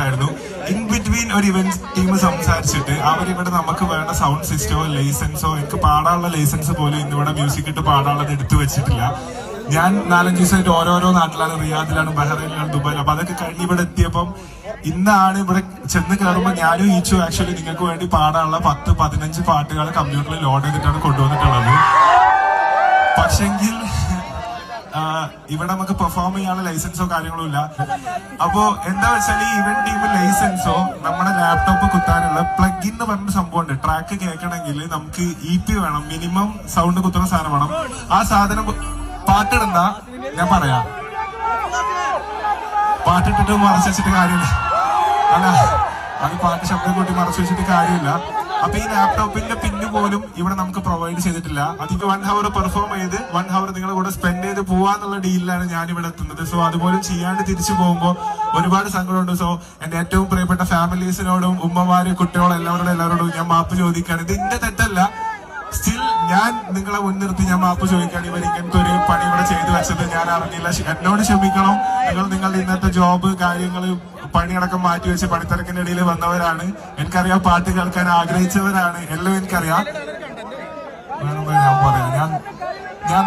ആയിരുന്നു in between ഒരു event team സംസാരിച്ചിട്ട് അവരിവിടെ നമുക്ക് വേണ്ട സൗണ്ട് സിസ്റ്റമോ ലൈസൻസോ എനിക്ക് പാടാനുള്ള ലൈസൻസ് പോലും ഇന്നിവിടെ മ്യൂസിക് ഇട്ട് പാടാനുള്ളത് എടുത്തു വെച്ചിട്ടില്ല. ഞാൻ നാലഞ്ച് ദിവസമായിട്ട് ഓരോരോ നാട്ടിലാണ് റിയാദിലാണ് ബഹ്റൈനിലാണ് ദുബായിലും അപ്പൊ അതൊക്കെ കഴിഞ്ഞ് ഇവിടെ എത്തിയപ്പം ഇന്നാണ് ഇവിടെ ചെന്ന് കയറുമ്പോൾ ഞാനും ഈച്ചു ആക്ച്വലി നിങ്ങൾക്ക് വേണ്ടി പാടാനുള്ള പത്ത് പതിനഞ്ച് പാട്ടുകൾ കമ്പ്യൂട്ടറിൽ ലോഡ് ചെയ്തിട്ടാണ് കൊണ്ടുവന്നിട്ടുള്ളത്. പക്ഷെങ്കിൽ ഇവിടെ നമുക്ക് പെർഫോം ചെയ്യാനുള്ള ലൈസൻസോ കാര്യങ്ങളോ ഇല്ല. അപ്പോ എന്താ വെച്ചാൽ ഈ ഇവന്റ് ടീം ലൈസൻസോ നമ്മുടെ ലാപ്ടോപ്പ് കുത്താനുള്ള പ്ലഗ് എന്ന് പറഞ്ഞ സംഭവം ഉണ്ട് ട്രാക്ക് കേൾക്കണമെങ്കിൽ നമുക്ക് ഇ പി വേണം. മിനിമം സൗണ്ട് കുത്തുന്ന സാധനം വേണം. ആ സാധനം പാട്ടിടുന്ന ഞാൻ പറയാം. പാട്ടിട്ടിട്ട് മറച്ചു വെച്ചിട്ട് കാര്യമില്ല. അല്ല അത് പാട്ട് ശബ്ദം കൂട്ടി മറച്ചു വെച്ചിട്ട് കാര്യമില്ല. അപ്പൊ ഈ ലാപ്ടോപ്പിന്റെ പിന്ന് പോലും ഇവിടെ നമുക്ക് പ്രൊവൈഡ് ചെയ്തിട്ടില്ല. അതിക്ക് വൺ ഹവർ പെർഫോം ചെയ്ത് വൺ ഹവർ നിങ്ങളുടെ കൂടെ സ്പെൻഡ് ചെയ്ത് പോവാന്നുള്ള ഡീലിലാണ് ഞാൻ ഇവിടെ എത്തുന്നത്. സോ അതുപോലും ചെയ്യാണ്ട് തിരിച്ചു പോകുമ്പോൾ ഒരുപാട് സങ്കടമുണ്ട്. സോ എന്റെ ഏറ്റവും പ്രിയപ്പെട്ട ഫാമിലീസിനോടും ഉമ്മമാര് കുട്ടികളും എല്ലാവരോടും എല്ലാവരോടും ഞാൻ മാപ്പ് ചോദിക്കുകയാണ്. ഇത് എന്റെ തെറ്റല്ല. സ്റ്റിൽ ഞാൻ നിങ്ങളെ മുൻനിർത്തി ഞാൻ മാപ്പ് ചോദിക്കുകയാണ്. ഇവർ ഇങ്ങനത്തെ ഒരു പണി ഇവിടെ ചെയ്തു വെച്ചത്. ഞാൻ അറിഞ്ഞില്ല. എന്നോട് ക്ഷമിക്കണം. നിങ്ങൾ നിങ്ങളുടെ ഇന്നത്തെ ജോബ് കാര്യങ്ങൾ പണിയടക്കം മാറ്റി വെച്ച് പണിത്തിരക്കിന്റെ ഇടയിൽ വന്നവരാണ്. എനിക്കറിയാം പാട്ട് കേൾക്കാൻ ആഗ്രഹിച്ചവരാണ്. എല്ലാം എനിക്കറിയാം. ഞാൻ ഞാൻ